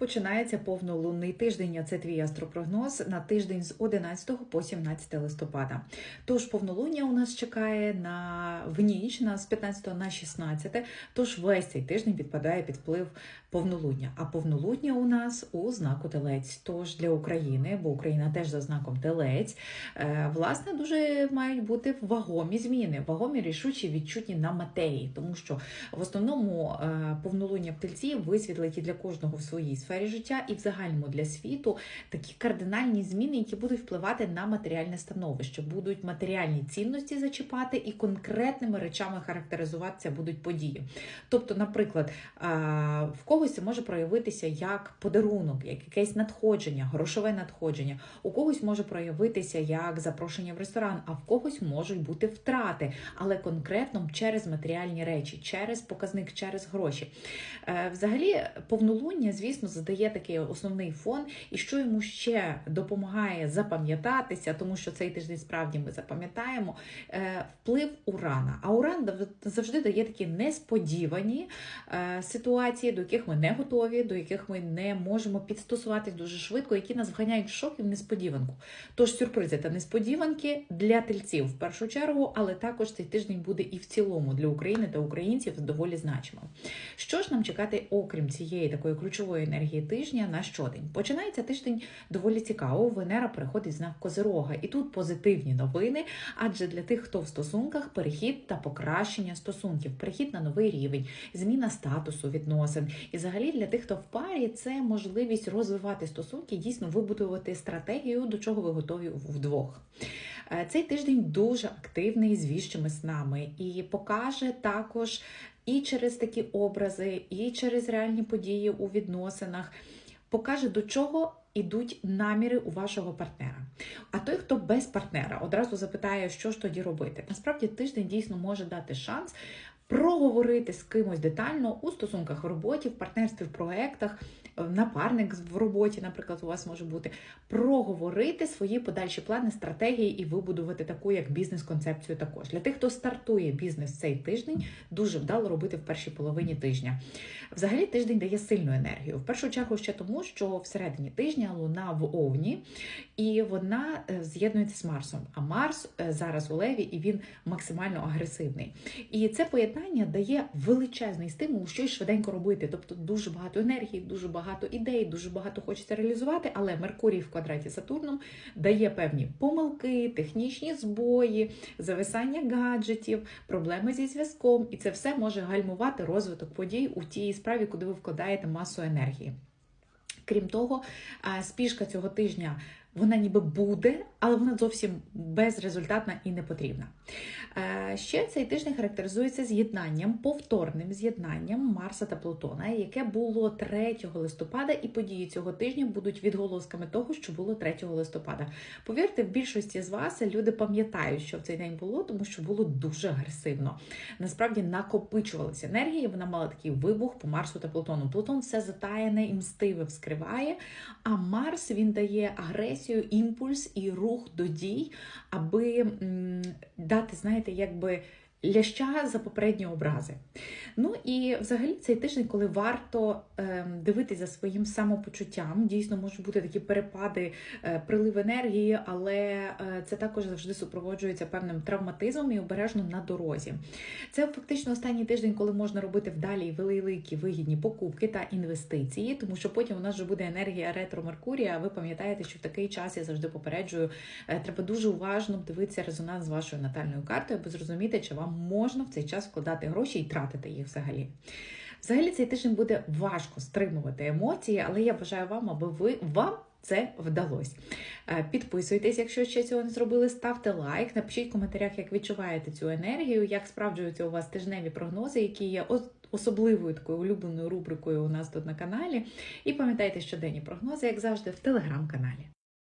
Починається повнолунний тиждень. а Це твій астропрогноз на тиждень з 11 по 17 листопада. Тож повнолуння у нас чекає на в ніч на з 15 на 16, Тож весь цей тиждень підпадає під вплив повнолуння. А повнолуння у нас у знаку Телець. Тож для України, бо Україна теж за знаком Телець, е, власне, дуже мають бути вагомі зміни, вагомі рішучі відчутні на матерії, тому що в основному е, повнолуння в тельці висвітлить і для кожного в своїй життя і в загальному для світу такі кардинальні зміни, які будуть впливати на матеріальне становище, будуть матеріальні цінності зачіпати і конкретними речами характеризуватися будуть події. Тобто, наприклад, в когось це може проявитися як подарунок, як якесь надходження, грошове надходження, у когось може проявитися як запрошення в ресторан, а в когось можуть бути втрати, але конкретно через матеріальні речі, через показник, через гроші. Е, взагалі, повнолуння, звісно, задає такий основний фон, і що йому ще допомагає запам'ятатися, тому що цей тиждень справді ми запам'ятаємо е, вплив урана. А уран завжди дає такі несподівані е, ситуації, до яких ми не готові, до яких ми не можемо підстосуватись дуже швидко, які нас вганяють в шок і в несподіванку. Тож сюрпризи та несподіванки для тельців в першу чергу, але також цей тиждень буде і в цілому для України та українців доволі значимо. Що ж нам чекати, окрім цієї такої ключової енергії тижня на щодень? Починається тиждень доволі цікаво. Венера переходить в знак Козирога, і тут позитивні новини, адже для тих, хто в стосунках, перехід та покращення стосунків, перехід на новий рівень, зміна статусу відносин. І взагалі для тих, хто в парі, це можливість розвивати стосунки, дійсно вибудувати стратегію, до чого ви готові вдвох. Е, цей тиждень дуже активний з віщими снами і покаже також і через такі образи, і через реальні події у відносинах. Покаже, до чого ідуть наміри у вашого партнера. А той, хто без партнера, одразу запитає, що ж тоді робити. Насправді тиждень дійсно може дати шанс проговорити з кимось детально у стосунках в роботі, в партнерстві, в проектах, е, напарник в роботі, наприклад, у вас може бути, проговорити свої подальші плани, стратегії і вибудувати таку, як бізнес-концепцію. Також для тих, хто стартує бізнес цей тиждень, дуже вдало робити в першій половині тижня. Взагалі, тиждень дає сильну енергію. В першу чергу, ще тому, що всередині тижня луна в Овні, і вона е, з'єднується з Марсом. А Марс е, зараз у Леві і він максимально агресивний. І це поєднання питання дає величезний стимул щось швиденько робити. Тобто дуже багато енергії, дуже багато ідей, дуже багато хочеться реалізувати, але Меркурій в квадраті Сатурном дає певні помилки, технічні збої, зависання гаджетів, проблеми зі зв'язком, і це все може гальмувати розвиток подій у тій справі, куди ви вкладаєте масу енергії. Крім того, спішка цього тижня вона ніби буде, але вона зовсім безрезультатна і не потрібна. Е, ще цей тиждень характеризується з'єднанням, повторним з'єднанням Марса та Плутона, яке було 3 листопада, і події цього тижня будуть відголосками того, що було 3 листопада. Повірте, в більшості з вас люди пам'ятають, що в цей день було, тому що було дуже агресивно. Насправді накопичувалася енергія, вона мала такий вибух по Марсу та Плутону. Плутон все затаяне і мстиве вскриває, а Марс він дає агресію агресію, імпульс і рух до дій, аби дати, знаєте, якби ляща за попередні образи. Ну і взагалі цей тиждень, коли варто е, дивитися за своїм самопочуттям, дійсно можуть бути такі перепади, е, прилив енергії, але е, це також завжди супроводжується певним травматизмом і обережно на дорозі. Це фактично останній тиждень, коли можна робити вдалі великі вигідні покупки та інвестиції, тому що потім у нас вже буде енергія ретро Меркурія. Ви пам'ятаєте, що в такий час я завжди попереджую, е, треба дуже уважно дивитися резонанс з вашою натальною картою, аби зрозуміти, чи вам можна в цей час вкладати гроші і тратити їх взагалі. Взагалі, цей тиждень буде важко стримувати емоції, але я бажаю вам, аби ви вам. Це вдалося. Е, підписуйтесь, якщо ще цього не зробили, ставте лайк, напишіть в коментарях, як відчуваєте цю енергію, як справджуються у вас тижневі прогнози, які є особливою такою улюбленою рубрикою у нас тут на каналі. І пам'ятайте щоденні прогнози, як завжди, в телеграм-каналі.